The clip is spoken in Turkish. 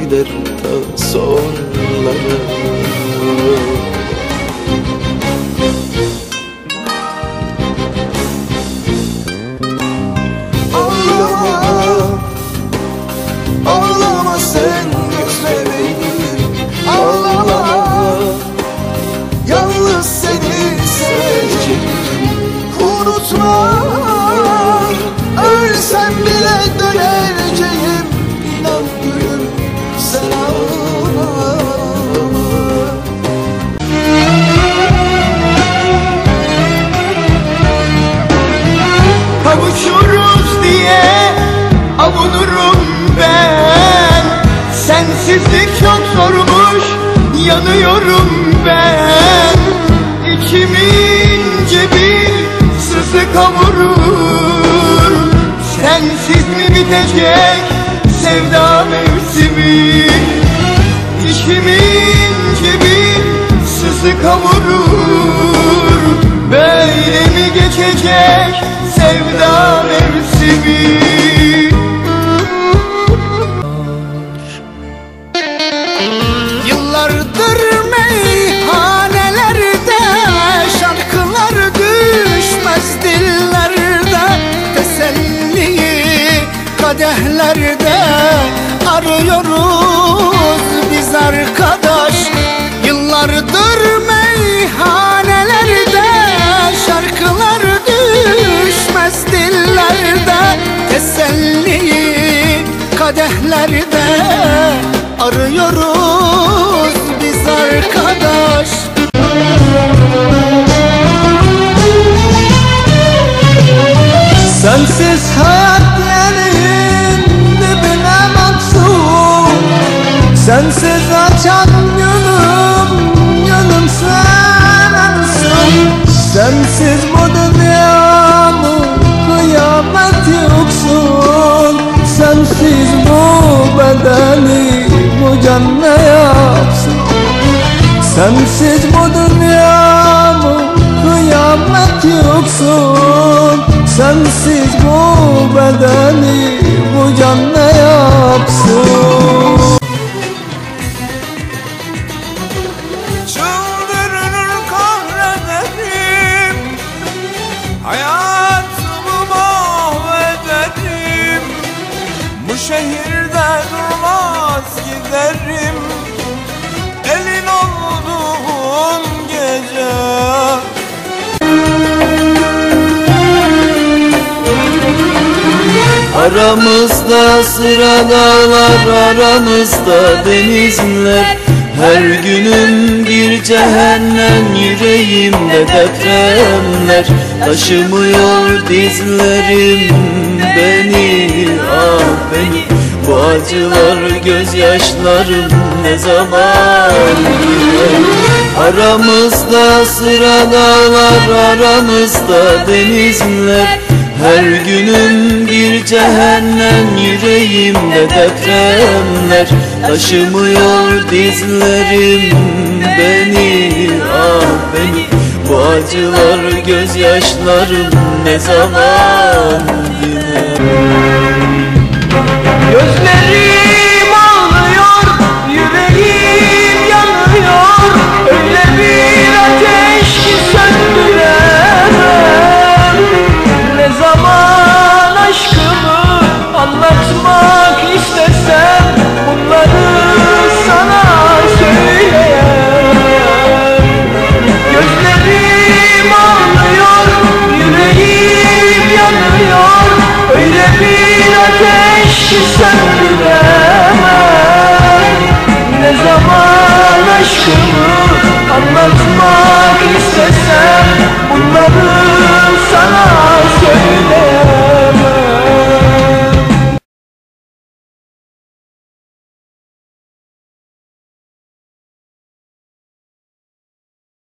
gider ta sonlara avunurum ben. Sensizlik çok zormuş yanıyorum ben. İçimi ince bir sızı kavurur. Sensiz mi bitecek sevda mevsimi? İçimi ince bir sızı kavurur. Böyle mi geçecek sevda mevsimi kadehlerde Arıyoruz biz arkadaş. Yıllardır meyhanelerde Şarkılar düşmez dillerde. Teselliyi kadehlerde Arıyoruz biz arkadaş Sensiz açan gönlüm, gönlüm sensin Sensiz bu dünyamı kıyamet yoksun. Sensiz bu bedeni bu can ne yapsın. Sensiz bu dünyamı kıyamet yoksun. Sensiz bu bedeni şehirde durmaz giderim. Elin olduğun gece. Aramızda sıra dağlar aramızda denizler. Her günüm bir cehennem yüreğimde depremler. Taşımıyor dizlerim beni ah beni Bu acılar gözyaşlarım ne zaman Aramızda sıra aramızda denizler. Her günüm bir cehennem yüreğimde depremler. Taşımıyor dizlerim beni ah beni. Bu acılar gözyaşlarım ne zaman diner yanıyor Öyle bir ateş ki söndüremem Ne zaman aşkımı